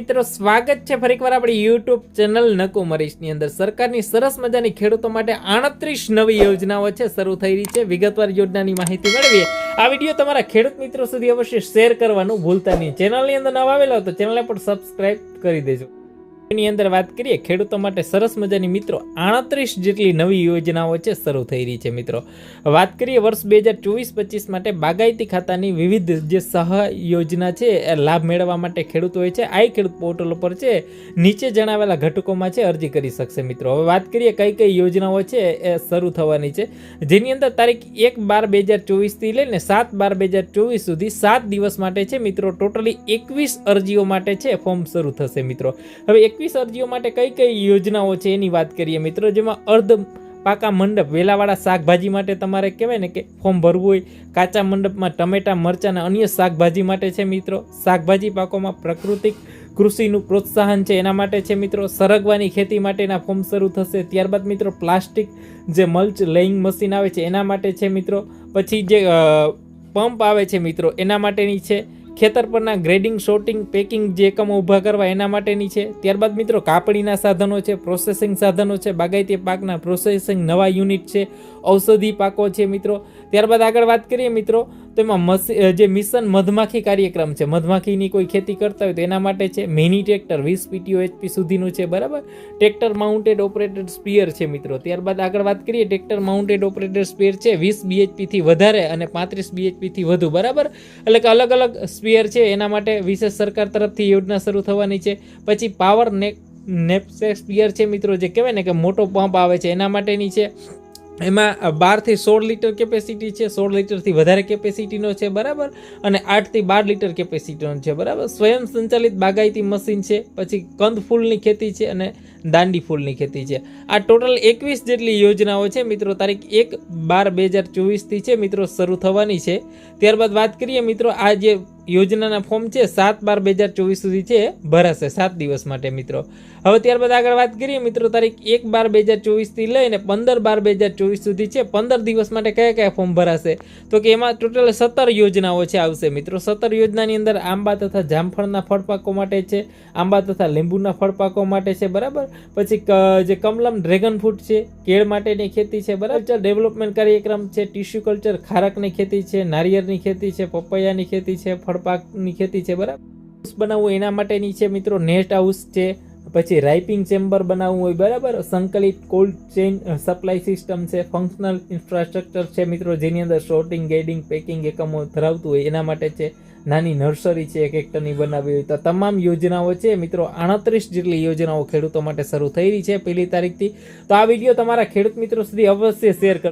મિત્રો, સ્વાગત છે ફરીકવાર આપણી યુટ્યુબ ચેનલ નકુમરીશની અંદર. સરકારની સરસ મજાની ખેડૂતો માટે આડત્રીસ નવી યોજનાઓ છે, શરૂ થઈ રહી છે. વિગતવાર યોજનાની માહિતી મેળવીએ. આ વીડિયો તમારા ખેડૂત મિત્રો સુધી અવશ્ય શેર કરવાનું ભૂલતા નહીં. ચેનલની અંદર નવા આવેલા હોય તો ચેનલને પણ સબસ્ક્રાઇબ કરી દેજો. એની અંદર વાત કરીએ, ખેડૂતો માટે સરસ મજાની મિત્રો આડત્રીસ જેટલી નવી યોજનાઓ છે, શરૂ થઈ રહી છે મિત્રો. વાત કરીએ, વર્ષ બે હજાર ચોવીસ પચીસ માટે બાગાયતી ખાતાની વિવિધ જે સહાય યોજના છે, એ લાભ મેળવવા માટે ખેડૂતોએ છે આઈ ખેડૂત પોર્ટલ ઉપર છે, નીચે જણાવેલા ઘટકોમાં છે, અરજી કરી શકશે મિત્રો. હવે વાત કરીએ, કઈ કઈ યોજનાઓ છે, એ શરૂ થવાની છે. જેની અંદર તારીખ એક બાર બે હજાર ચોવીસથી લઈને સાત બાર બે હજાર ચોવીસ સુધી સાત દિવસ માટે છે મિત્રો, ટોટલી એકવીસ અરજીઓ માટે છે, ફોર્મ શરૂ થશે મિત્રો. હવે એકવીસ અરજીઓ માટે કઈ કઈ યોજનાઓ છે એની વાત કરીએ મિત્રો? જેમાં અર્ધ પાકા મંડપ, વેલાવાળા શાકભાજી માટે તમારે કહેવાય ને કે ફોર્મ ભરવું હોય, કાચા મંડપમાં ટમેટા, મરચાં અને અન્ય શાકભાજી માટે છે મિત્રો. શાકભાજી પાકોમાં પ્રાકૃતિક કૃષિનું પ્રોત્સાહન છે એના માટે છે મિત્રો. સરગવાની ખેતી માટેના ફોર્મ શરૂ થશે. ત્યારબાદ મિત્રો પ્લાસ્ટિક જે મલ્ચ લેઇંગ મશીન આવે છે એના માટે છે મિત્રો. પછી જે પંપ આવે છે મિત્રો એના માટેની છે. ખેતર પરના ગ્રેડિંગ શોર્ટિંગ પેકિંગ જે એકમો ઊભા કરવા એના માટેની છે. ત્યારબાદ મિત્રો, કાપણીના સાધનો છે પ્રોસેસિંગ સાધનો છે, બાગાયતી પાકના પ્રોસેસિંગ નવા યુનિટ છે, ઔષધિ પાકો છે મિત્રો. ત્યારબાદ આગળ વાત કરીએ મિત્રો તો એમાં જે મિશન મધમાખી કાર્યક્રમ છે, મધમાખીની કોઈ ખેતી કરતા હોય તો એના માટે છે, મિની ટ્રેક્ટર, વીસ પીટીઓ એચપી સુધીનું છે, બરાબર? ટ્રેક્ટર માઉન્ટેડ ઓપરેટેડ સ્પીયર છે મિત્રો. ત્યારબાદ આગળ વાત કરીએ, ટ્રેક્ટર માઉન્ટેડ ઓપરેટેડ સ્પીયર છે, વીસ બીએચપીથી વધારે અને પાંત્રીસ બીએચપીથી વધુ, બરાબર? એટલે કે અલગ અલગ સ્પીયર છે, એના માટે વિશેષ સરકાર તરફથી યોજના શરૂ થવાની છે. પછી પાવર નેક નેપસે સ્પિયર છે મિત્રો, જે કહેવાય ને કે મોટો પંપ આવે છે, એના માટેની છે એમાં બારથી સોળ લીટર કેપેસિટી છે, સોળ લીટરથી વધારે કેપેસિટીનો છે, બરાબર? અને આઠથી બાર લીટર કેપેસિટીનો છે, બરાબર? સ્વયં સંચાલિત બાગાયતી મશીન છે, પછી કંદ ફૂલની ખેતી છે, અને દાંડી ફૂલની ખેતી છે. આ ટોટલ એકવીસ જેટલી યોજનાઓ છે. મિત્રો, તારીખ એક બાર બે હજાર ચોવીસથી છે. મિત્રો, શરૂ થવાની છે. ત્યારબાદ વાત કરીએ, મિત્રો, આ જે યોજનાના ફોર્મ છે, સાત બાર બે હજાર ચોવીસ સુધી છે, ભરાશે સાત દિવસ માટે, મિત્રો. હવે ત્યારબાદ આગળ વાત કરીએ, મિત્રો, તારીખ એક બાર બે હજાર ચોવીસથી લઈને પંદર બાર બે હજાર ચોવીસ સુધી છે. પંદર દિવસ માટે કયા કયા ફોર્મ ભરાશે? તો કે એમાં ટોટલ સત્તર યોજનાઓ છે આવશે, મિત્રો. સત્તર યોજનાની અંદર આંબા તથા જામફળના ફળપાકો માટે છે, આંબા તથા લીંબુના ફળપાકો માટે છે, બરાબર? પછી જે કમલમ ડ્રેગન ફ્રૂટ છે, કેળ માટેની ખેતી છે, બરાબર? ડેવલપમેન્ટ કાર્યક્રમ છે ટિશ્યુ કલ્ચર ખારકની ખેતી છે, નારિયેળની ખેતી છે, પપૈયાની ખેતી છે, ફળપાકની ખેતી છે, બરાબર? હાઉસ બનાવવું એના માટેની છે, મિત્રો, નેટ હાઉસ છે, પછી રાઇપિંગ ચેમ્બર બનાવવું હોય, બરાબર? સંકલિત કોલ્ડ ચેઇન સપ્લાય સિસ્ટમ છે ફંક્શનલ ઇન્ફ્રાસ્ટ્રક્ચર છે, મિત્રો, જેની અંદર શોર્ટિંગ ગેડિંગ પેકિંગ એકમો ધરાવતું હોય, એના માટે છે. નાની નર્સરી છે, એક હેક્ટરની બનાવી હોય. તો તમામ યોજનાઓ છે, મિત્રો આડત્રીસ જેટલી યોજનાઓ ખેડૂતો માટે શરૂ થઈ રહી છે પહેલી તારીખથી. તો આ વીડિયો તમારા ખેડૂત મિત્રો સુધી અવશ્ય શેર કર